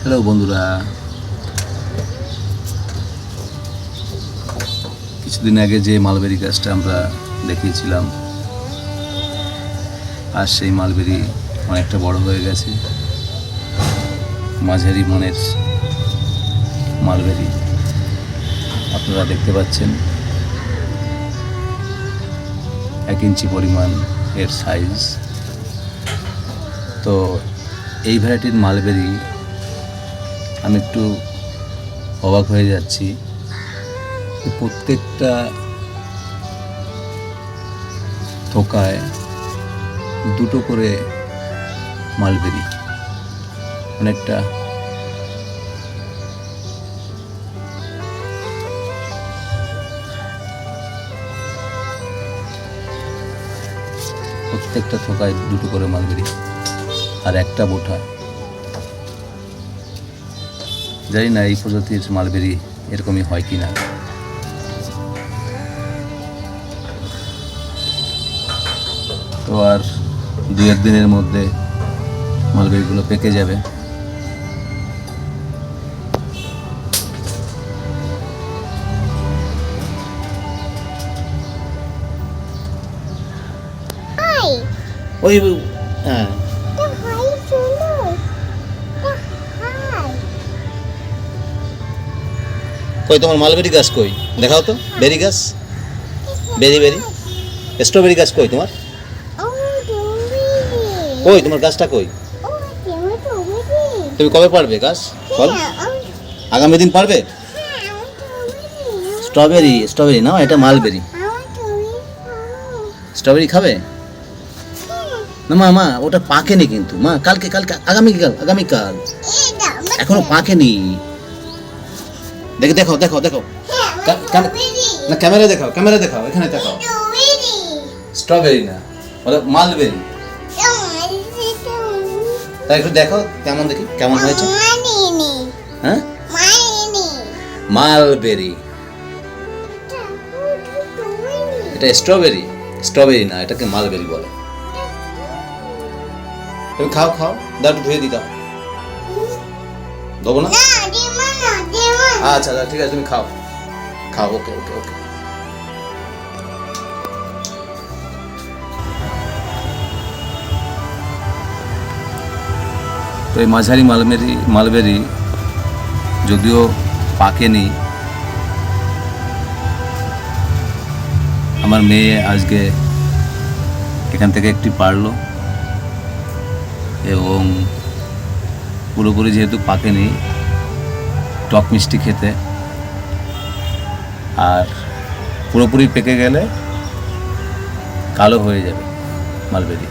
Hello বন্ধুরা। কিছুদিন আগে যে মালবেরি গাছটা আমরা দেখিয়েছিলাম আর সেই মালবেরি অনেকটা বড় হয়ে গেছে। মাঝারি মনের মালবেরি আপনারা দেখতে পাচ্ছেন। এক ইঞ্চি পরিমাণ এর সাইজ তো এই ভ্যারাইটির মালবেরি আমি একটু অবাক হয়ে যাচ্ছি প্রত্যেকটা থোকায় দুটো করে মালবেরি। অনেকটা প্রত্যেকটা থোকায় দুটো করে মালবেরি আর একটা বোঠা। জানি না এই প্রজাতির মালবেরি এরকমই হয় কি না তো আর দু এক দিনের মধ্যে মালবেরিগুলো পেকে যাবে। ওই হ্যাঁ। কই তোমার মালবেরি গাছ কই? দেখাও তো বেরি গাছ? বেরি বেরি। স্ট্রবেরি গাছ কই তোমার? কই তোমার গাছটা কই. তুমি কবে পারবে গাছ? oh, আগামী দিন পারবে. স্ট্রবেরি স্ট্রবেরি না এটা মালবেরি। স্ট্রবেরি খাবে? না মা মা ওটা পাকেনি কিন্তু। মা কালকে কালকে আগামীকাল আগামীকাল। এখনও পাকেনি। দেখে, দেখো দেখো দেখো। না, ক্যামেরা দেখাও ক্যামেরা দেখাও, এখানে দেখাও। স্ট্রবেরি না বলে মালবেরি তাই একটু দেখো, কেমন দেখি, কেমন হয়েছে? হ্যাঁ? মালবেরি এটা স্ট্রবেরি স্ট্রবেরি না, এটাকে মালবেরি বলে। তুমি খাও খাও একটু ধুয়ে দিতাম দেবো না? আচ্ছা আচ্ছা ঠিক আছে, তুমি খাও। খাও, ওকে ওকে ওকে। তো এই মাঝারি মালবেরি মালবেরি যদিও পাকেনি, আমার মেয়ে আজকে এখান থেকে একটি পারল এবং পুরোপুরি যেহেতু পাকেনি টক মিষ্টি খেতে। আর পুরোপুরি পেকে গেলে কালো হয়ে যাবে মালবেরি।